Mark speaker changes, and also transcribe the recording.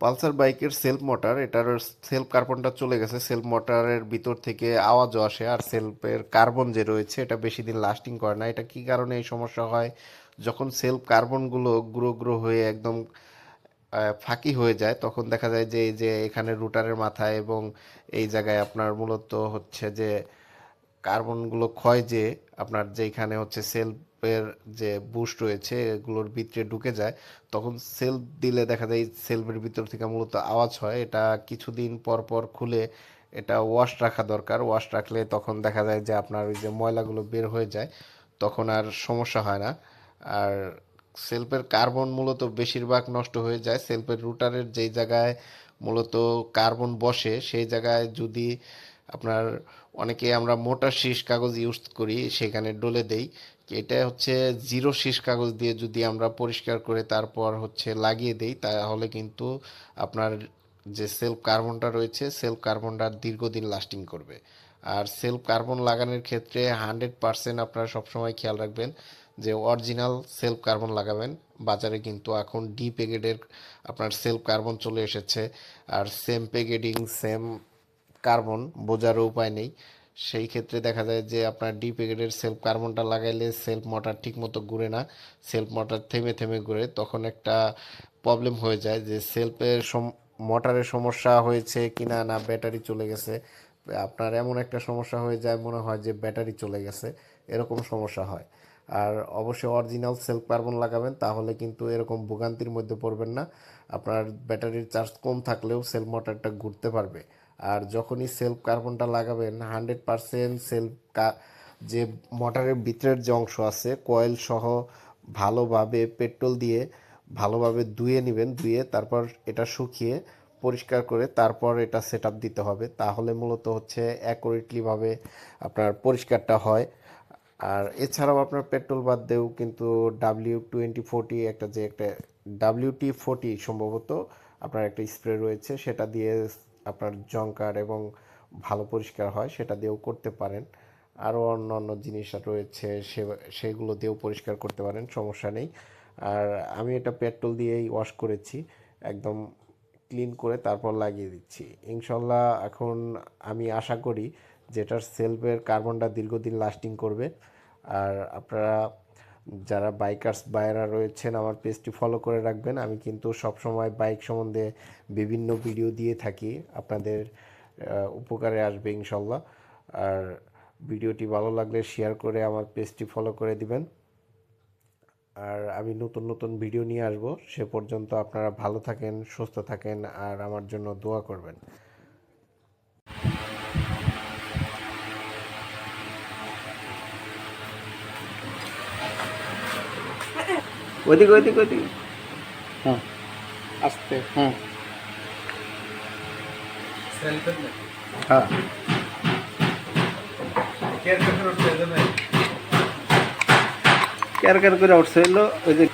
Speaker 1: Pulsar বাইকের self motor, এটার self কার্বনটা চলে গেছে। সেলফ মোটরের ভিতর থেকে আওয়াজও আসে আর সেলফের কার্বন যে রয়েছে, এটা বেশি দিন লাস্টিং করে না। এটা কি কারণে এই সমস্যা হয়? যখন সেলফ কার্বনগুলো গ্রো গ্রো হয়ে একদম ফাঁকি হয়ে যায়, তখন দেখা যায় যে এই যে এখানে রুটারের মাথায় এবং এই জায়গায় আপনার মূলত হচ্ছে যে কার্বনগুলো ক্ষয় যে, আপনার যেখানে হচ্ছে সেলফের যে বুস্ট রয়েছে, এগুলোর ভিতরে ঢুকে যায়, তখন সেলফ দিলে দেখা যায় সেলফের ভিতর থেকে মূলত আওয়াজ হয়। এটা কিছুদিন পর পর খুলে এটা ওয়াশ রাখা দরকার। ওয়াশ রাখলে তখন দেখা যায় যে আপনার ওই যে ময়লাগুলো বের হয়ে যায়, তখন আর সমস্যা হয় না। আর সেলফের কার্বন মূলত বেশিরভাগ নষ্ট হয়ে যায়। সেলফের রুটারের যেই জায়গায় মূলত কার্বন বসে, সেই জায়গায় যদি আপনার অনেকে আমরা মোটা শীষ কাগজ ইউজ করি, সেখানে ডলে দেই। এটা হচ্ছে জিরো শীষ কাগজ দিয়ে যদি আমরা পরিষ্কার করে তারপর হচ্ছে লাগিয়ে দেই, তাহলে কিন্তু আপনার যে সেলফ কার্বনটা রয়েছে সেলফ কার্বনটা দীর্ঘদিন লাস্টিং করবে। আর সেলফ কার্বন লাগানোর ক্ষেত্রে হান্ড্রেড পারসেন্ট আপনারা সবসময় খেয়াল রাখবেন যে অরিজিনাল সেলফ কার্বন লাগাবেন। বাজারে কিন্তু এখন ডি প্যাকেটের আপনার সেলফ কার্বন চলে এসেছে। আর সেম প্যাকেটিং সেম কার্বন বোঝারও উপায় নেই। সেই ক্ষেত্রে দেখা যায় যে আপনার ডি প্যাকেটের সেলফ কার্বনটা লাগাইলে সেলফ মোটর ঠিক মতো ঘুরে না। সেলফ মোটর থেমে থেমে ঘুরে, তখন একটা প্রবলেম হয়ে যায় যে সেলফের মোটরের সমস্যা হয়েছে কিনা না ব্যাটারি চলে গেছে। আপনার এমন একটা সমস্যা হয়ে যায়, মনে হয় যে ব্যাটারি চলে গেছে, এরকম সমস্যা হয়। আর অবশ্যই অরিজিনাল সেলফ কার্বন লাগাবেন, তাহলে কিন্তু এরকম ভোগান্তির মধ্যে পড়বেন না। আপনার ব্যাটারির চার্জ কম থাকলেও সেলফ মোটরটা ঘুরতে পারবে। আর যখনই সেলফ কার্বনটা লাগাবেন হান্ড্রেড পারসেন্ট সেলফ যে মোটরের ভিতরের যে অংশ আছে কয়েল সহ ভালোভাবে পেট্রোল দিয়ে ভালোভাবে ধুয়ে নেবেন, ধুয়ে তারপর এটা শুকিয়ে পরিষ্কার করে তারপর এটা সেট দিতে হবে। তাহলে মূলত হচ্ছে অ্যাকুরেটলিভাবে আপনার পরিষ্কারটা হয়। আর এছাড়াও আপনার পেট্রোল বাদ দিয়েও কিন্তু ডাব্লিউ টোয়েন্টি ফোরটি একটা যে একটা ডাব্লিউটি ফোরটি সম্ভবত আপনার একটা স্প্রে রয়েছে, সেটা দিয়ে আপনার জঙ্কার এবং ভালো পরিষ্কার হয়, সেটা দিয়েও করতে পারেন। আরও অন্য অন্য জিনিস রয়েছে, সে, সেগুলো দিয়েও পরিষ্কার করতে পারেন, সমস্যা নেই। আর আমি এটা পেট্রোল দিয়েই ওয়াশ করেছি, একদম ক্লিন করে তারপর লাগিয়ে দিচ্ছি। ইনশাল্লাহ এখন আমি আশা করি যেটার সেলফের কার্বনটা দীর্ঘদিন লাস্টিং করবে। আর আপনারা যারা বাইকার্স বাইরা রয়েছেন, আমার পেজটি ফলো করে রাখবেন। আমি কিন্তু সবসময় বাইক সম্বন্ধে বিভিন্ন ভিডিও দিয়ে থাকি। আপনাদের উপকারে আসবে ইনশাল্লাহ। আর ভিডিওটি ভালো লাগলে শেয়ার করে আমার পেজটি ফলো করে দিবেন। আর আমি নতুন নতুন ভিডিও নিয়ে আসব। সে পর্যন্ত আপনারা ভালো থাকেন, সুস্থ থাকেন, আর আমার জন্য দোয়া করবেন।
Speaker 2: ওইদিকে ওইদিকে ওইদিকে হুম আস্তে। হুম। হ্যাঁ। কেয়ার কেয়ার করে উঠছে এলো ওই যে